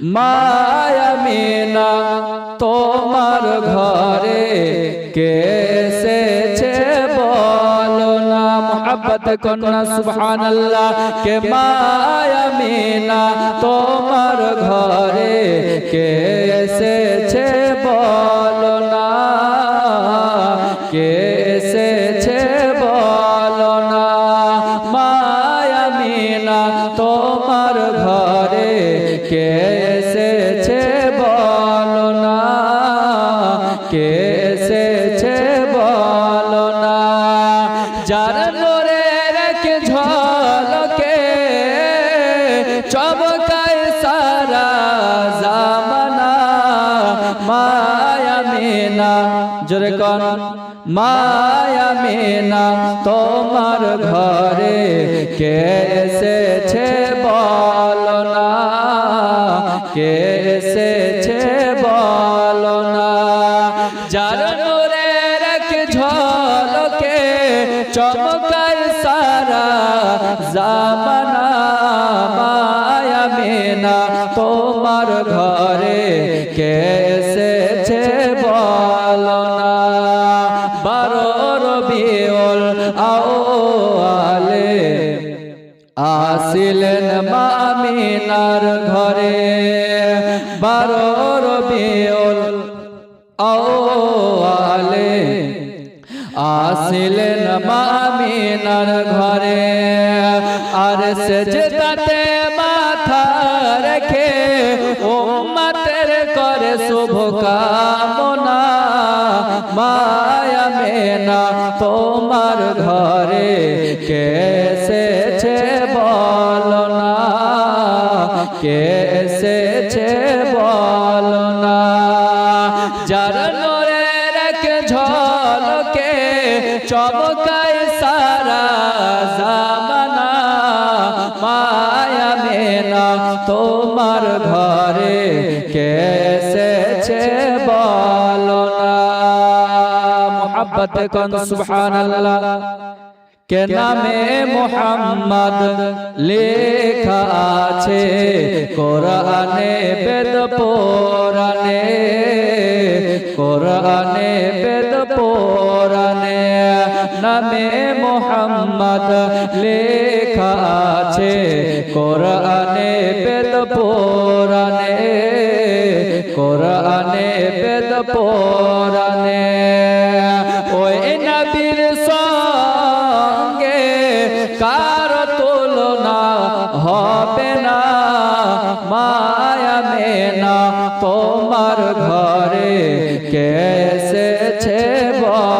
মায়ামিনা তোমার ঘরে কে এসেছে বলো না? মোহাব্বত কন্যা সুবহানাল্লাহ। কে মায়ামিনা তোমার ঘরে কে এসেছে বলো না? কে এসেছে বলো না? মায়ামিনা তোমার ঘরে কে চমকায় সারা জামানা, মায়া মেনা। জোরে কন, মায়া মেনা, তোমার ঘরে কে এসেছে বলো না? কে এসেছে বলো না? যার নূরের এক ঝলকে চমকায় সারা জামানা রবিউল আওয়ালে আসিলেন মামিনার ঘরে। বারো রবিউল আওয়ালে আসিলেন মামিনার ঘরে। আর সেজদাতে মাথা রেখে উম্মতের করে শুভ কামনা ঘরে কে এসেছে বলো না কে এসেছে বলো না যার নোরের এক ঝলকে চমকায় সারা জামানা, মায়া মেনা তোমার ঘরে কে এসেছে মোহাব্বত কন সুবহানাল্লাহ কে নামে মোহাম্মদ লেখা আছে কোরআনে বেদ পুরাণে কোরআনে বেদ পুরাণে নামে মোহাম্মদ লেখা আছে কোরআনে বেদ পুরাণে কোরআনে বেদ পুরাণে মায়া মেনা তোমার ঘরে কেসে এসেছে বলো?